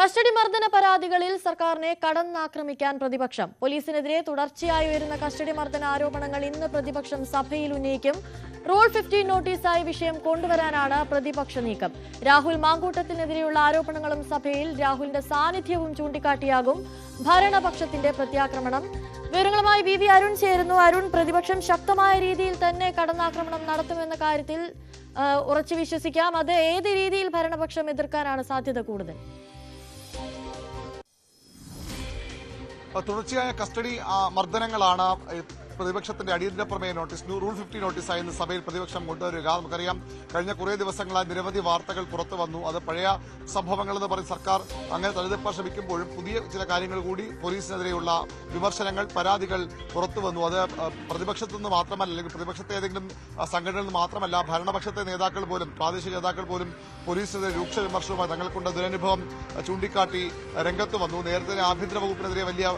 Custody മർദ്ദന പരാതികളിൽ സർക്കാരിനെ കടന്നാക്രമിക്കാൻ പ്രതിപക്ഷം. പോലീസിനെതിരെ തുടർച്ചയായി ഉയരുന്ന കസ്റ്റഡി മർദ്ദന ആരോപണങ്ങൾ ഇന്ന് പ്രതിപക്ഷം സഭയിൽ ഉന്നയിക്കും. റൂൾ ഫിഫ്റ്റീൻ നോട്ടീസായി വിഷയം കൊണ്ടുവരാനാണ് പ്രതിപക്ഷ നീക്കം. രാഹുൽ മാങ്കൂട്ടത്തിനെതിരെയുള്ള ആരോപണങ്ങളും സഭയിൽ രാഹുലിന്റെ സാന്നിധ്യവും ചൂണ്ടിക്കാട്ടിയാകും ഭരണപക്ഷത്തിന്റെ പ്രത്യാക്രമണം. വിവരങ്ങളുമായി വി വി അരുൺ ചേരുന്നു. അരുൺ പ്രതിപക്ഷം ശക്തമായ രീതിയിൽ തന്നെ കടന്നാക്രമണം നടത്തുമെന്ന കാര്യത്തിൽ ഉറച്ചു വിശ്വസിക്കാം. അത് ഏത് രീതിയിൽ ഭരണപക്ഷം എതിർക്കാനാണ് സാധ്യത കൂടുതൽ? തുടർച്ചയായ കസ്റ്റഡി മർദ്ദനങ്ങളാണ് പ്രതിപക്ഷത്തിന്റെ അടിയന്തര പ്രമേയ നോട്ടീസ് ന്യൂ റൂൾ ഫിഫ്റ്റി നോട്ടീസായി ഇന്ന് സഭയിൽ പ്രതിപക്ഷം കൊണ്ടുവരിക. നമുക്കറിയാം കഴിഞ്ഞ കുറേ ദിവസങ്ങളായി നിരവധി വാർത്തകൾ പുറത്തു വന്നു. അത് പഴയ സംഭവങ്ങൾ എന്ന് പറഞ്ഞ് സർക്കാർ അങ്ങനെ തഴുതിപ്പാൻ ശ്രമിക്കുമ്പോഴും പുതിയ ചില കാര്യങ്ങൾ കൂടി പോലീസിനെതിരെയുള്ള വിമർശനങ്ങൾ പരാതികൾ പുറത്തു വന്നു. അത് പ്രതിപക്ഷത്തു നിന്ന് മാത്രമല്ല അല്ലെങ്കിൽ പ്രതിപക്ഷത്തെ ഏതെങ്കിലും സംഘടനയിൽ നിന്ന് മാത്രമല്ല ഭരണപക്ഷത്തെ നേതാക്കൾ പോലും പ്രാദേശിക നേതാക്കൾ പോലും പോലീസിനെതിരെ രൂക്ഷ വിമർശനവുമായി തങ്ങൾക്കുണ്ട്. ദുരനുഭവം ചൂണ്ടിക്കാട്ടി രംഗത്ത് വന്നു. നേരത്തെ ആഭ്യന്തര വകുപ്പിനെതിരെ വലിയ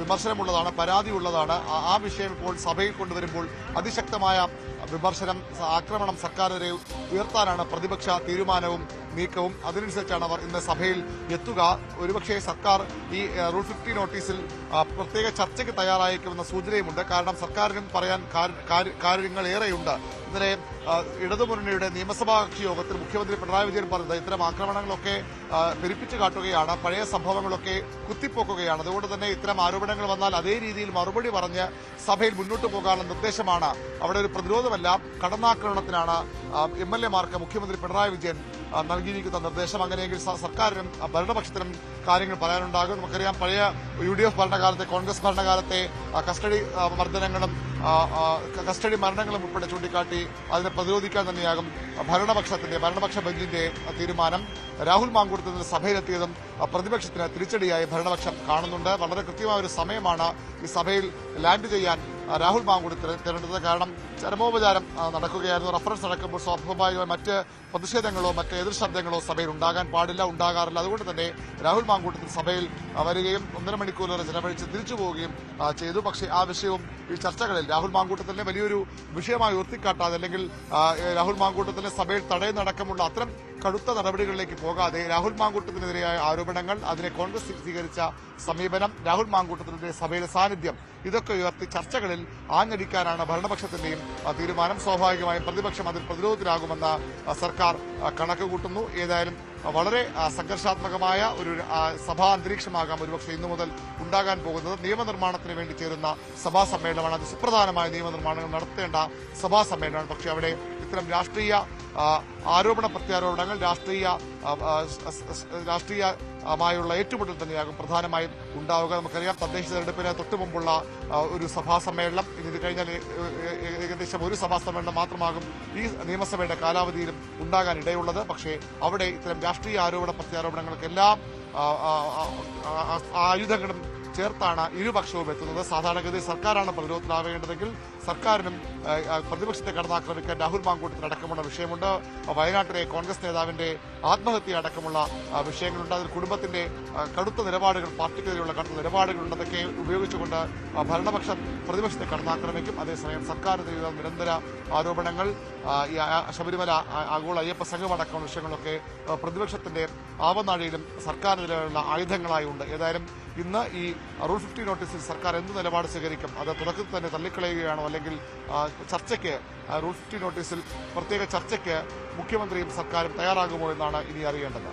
വിമർശനമുള്ളതാണ് പരാതിയുള്ളതാണ്. ആ വിഷയം ഇപ്പോൾ സഭയിൽ കൊണ്ടുവരുമ്പോൾ അതിശക്തമായ വിമർശനം ആക്രമണം സർക്കാരിനെ ഉയർത്താനാണ് പ്രതിപക്ഷ തീരുമാനവും നീക്കവും. അതിനനുസരിച്ചാണ് അവർ ഇന്ന് സഭയിൽ എത്തുക. ഒരുപക്ഷെ സർക്കാർ ഈ റൂൾ ഫിഫ്റ്റി നോട്ടീസിൽ പ്രത്യേക ചർച്ചയ്ക്ക് തയ്യാറായേക്കുമെന്ന സൂചനയുമുണ്ട്. കാരണം സർക്കാരിനും പറയാൻ കാര്യ- കാര്യ- കാര്യങ്ങൾ ഏറെയുണ്ട് ഇന്നലെ ഇടതുമുന്നണിയുടെ നിയമസഭാ കക്ഷി യോഗത്തിൽ മുഖ്യമന്ത്രി പിണറായി വിജയൻ പറഞ്ഞത് ഇത്തരം ആക്രമണങ്ങളൊക്കെ പെരുപ്പിച്ചു കാട്ടുകയാണ് പഴയ സംഭവങ്ങളൊക്കെ കുത്തിപ്പോക്കുകയാണ്. അതുകൊണ്ട് തന്നെ ഇത്തരം ആരോപണങ്ങൾ വന്നാൽ അതേ രീതിയിൽ മറുപടി പറഞ്ഞ് സഭയിൽ മുന്നോട്ട് പോകാനുള്ള നിർദ്ദേശമാണ്. അവിടെ ഒരു പ്രതിരോധമല്ല കടന്നാക്രമണത്തിനാണ് എം എൽ എമാർക്ക് മുഖ്യമന്ത്രി പിണറായി വിജയൻ നൽകിയിരിക്കുന്ന നിർദ്ദേശം അങ്ങനെയെങ്കിൽ സർക്കാരിനും ഭരണപക്ഷത്തിനും കാര്യങ്ങൾ പറയാനുണ്ടാകും. നമുക്കറിയാം പഴയ യു ഡി എഫ് ഭരണകാലത്തെ കോൺഗ്രസ് ഭരണകാലത്തെ കസ്റ്റഡി മർദ്ദനങ്ങളും കസ്റ്റഡി മരണങ്ങളും ഉൾപ്പെടെ ചൂണ്ടിക്കാട്ടി അതിനെ പ്രതിരോധിക്കാൻ തന്നെയാകും ഭരണപക്ഷത്തിന്റെ ഭരണപക്ഷ ബെഞ്ചിന്റെ തീരുമാനം. രാഹുൽ മാങ്കൂട്ടത്തിൽ സഭയിലെത്തിയതും പ്രതിപക്ഷത്തിന് തിരിച്ചടിയായി ഭരണപക്ഷം കാണുന്നുണ്ട്. വളരെ കൃത്യമായ ഒരു സമയമാണ് ഈ സഭയിൽ ലാൻഡ് ചെയ്യാൻ രാഹുൽ മാങ്കൂട്ടത്തിന് തിരഞ്ഞെടുത്തത് കാരണം ചരമോപചാരം നടക്കുകയായിരുന്നു. റഫറൻസ് നടക്കുമ്പോൾ സ്വാഭാവികമായി മറ്റ് പ്രതിഷേധങ്ങളോ മറ്റ് എതിർ ശബ്ദങ്ങളോ സഭയിൽ ഉണ്ടാകാൻ പാടില്ല ഉണ്ടാകാറില്ല. അതുകൊണ്ട് തന്നെ രാഹുൽ മാങ്കൂട്ടത്തിൽ സഭയിൽ വരികയും ഒന്നര മണിക്കൂറിലേറെ ചെലവഴിച്ച് തിരിച്ചു പോവുകയും ചെയ്തു. പക്ഷേ ആ വിഷയവും ഈ ചർച്ചകളിൽ രാഹുൽ മാങ്കൂട്ടത്തിനെ വലിയൊരു വിഷയമായി ഉയർത്തിക്കാട്ടാതെ അല്ലെങ്കിൽ രാഹുൽ മാങ്കൂട്ടത്തിനെ സഭയിൽ തടയുന്നടക്കമുള്ള അത്തരം കടുത്ത നടപടികളിലേക്ക് പോകാതെ രാഹുൽ മാങ്കൂട്ടത്തിനെതിരായ ആരോപണങ്ങൾ അതിനെ കോൺഗ്രസ് സ്വീകരിച്ച സമീപനം രാഹുൽ മാങ്കൂട്ടത്തിന്റെ സഭയിലെ സാന്നിധ്യം ഇതൊക്കെ ഉയർത്തി ചർച്ചകളിൽ ആഞ്ഞടിക്കാനാണ് ഭരണപക്ഷത്തിന്റെയും തീരുമാനം. സ്വാഭാവികമായും പ്രതിപക്ഷം അതിൽ പ്രതിരോധത്തിലാകുമെന്ന് സർക്കാർ കണക്ക് കൂട്ടുന്നു ഏതായാലും വളരെ സംഘർഷാത്മകമായ ഒരു സഭാ അന്തരീക്ഷമാകാം ഒരുപക്ഷെ ഇന്നു മുതൽ ഉണ്ടാകാൻ പോകുന്നത്. നിയമനിർമ്മാണത്തിന് വേണ്ടി ചേരുന്ന സഭാ സമ്മേളനമാണ്. അത് സുപ്രധാനമായ നിയമനിർമ്മാണങ്ങൾ നടത്തേണ്ട സഭാ സമ്മേളനമാണ്. പക്ഷേ അവിടെ ഇത്തരം രാഷ്ട്രീയ ആരോപണ പ്രത്യാരോപണങ്ങൾ രാഷ്ട്രീയ രാഷ്ട്രീയമായുള്ള ഏറ്റുമുട്ടൽ തന്നെയാകും പ്രധാനമായും ഉണ്ടാവുക നമുക്കറിയാം തദ്ദേശ തെരഞ്ഞെടുപ്പിന് തൊട്ടു മുമ്പുള്ള ആ, ഒരു സഭാ സമ്മേളനം ഇനി ഇത് കഴിഞ്ഞാൽ ഏകദേശം ഒരു സഭാ സമ്മേളനം മാത്രമാകും ഈ നിയമസഭയുടെ കാലാവധിയിലും ഉണ്ടാകാൻ ഇടയുള്ളത് പക്ഷേ അവിടെ ഇത്തരം രാഷ്ട്രീയ ആരോപണ പ്രത്യാരോപണങ്ങൾക്കെല്ലാം ആയുധങ്ങളും ചേർത്താണ് ഇരുപക്ഷവും എത്തുന്നത്. സാധാരണഗതി സർക്കാരാണ് പ്രതിരോധത്തിലാവേണ്ടതെങ്കിൽ സർക്കാരിനും പ്രതിപക്ഷത്തെ കടന്നാക്രമിക്കാൻ രാഹുൽ മാങ്കൂട്ടത്തിൽ അടക്കമുള്ള വിഷയമുണ്ട്. വയനാട്ടിലെ കോൺഗ്രസ് നേതാവിന്റെ ആത്മഹത്യ അടക്കമുള്ള വിഷയങ്ങളുണ്ട്. അതിൽ കുടുംബത്തിന്റെ കടുത്ത നിലപാടുകൾ പാർട്ടിക്കെതിരെയുള്ള കടുത്ത നിലപാടുകളുണ്ട്. അതൊക്കെ ഉപയോഗിച്ചുകൊണ്ട് ഭരണപക്ഷം പ്രതിപക്ഷത്തെ കടന്നാക്രമിക്കും. അതേസമയം സർക്കാരിനെതിരെയുള്ള നിരന്തര ആരോപണങ്ങൾ ശബരിമല ആഗോള അയ്യപ്പ സംഘം അടക്കമുള്ള വിഷയങ്ങളൊക്കെ പ്രതിപക്ഷത്തിന്റെ ആവനാഴിയിലും സർക്കാരിനെതിരെയുള്ള ആയുധങ്ങളായി ഉണ്ട്. ഏതായാലും ഇന്ന് ഈ റൂൾ ഫിഫ്റ്റി നോട്ടീസിൽ സർക്കാർ എന്ത് നിലപാട് സ്വീകരിക്കും? അത് തുടക്കത്തിൽ തന്നെ തള്ളിക്കളയുകയാണോ? അല്ലെങ്കിൽ ചർച്ചയ്ക്ക് റൂൾ ഫിഫ്റ്റി നോട്ടീസിൽ പ്രത്യേക ചർച്ചയ്ക്ക് മുഖ്യമന്ത്രിയും സർക്കാരും തയ്യാറാകുമോ എന്നാണ് ഇനി അറിയേണ്ടത്?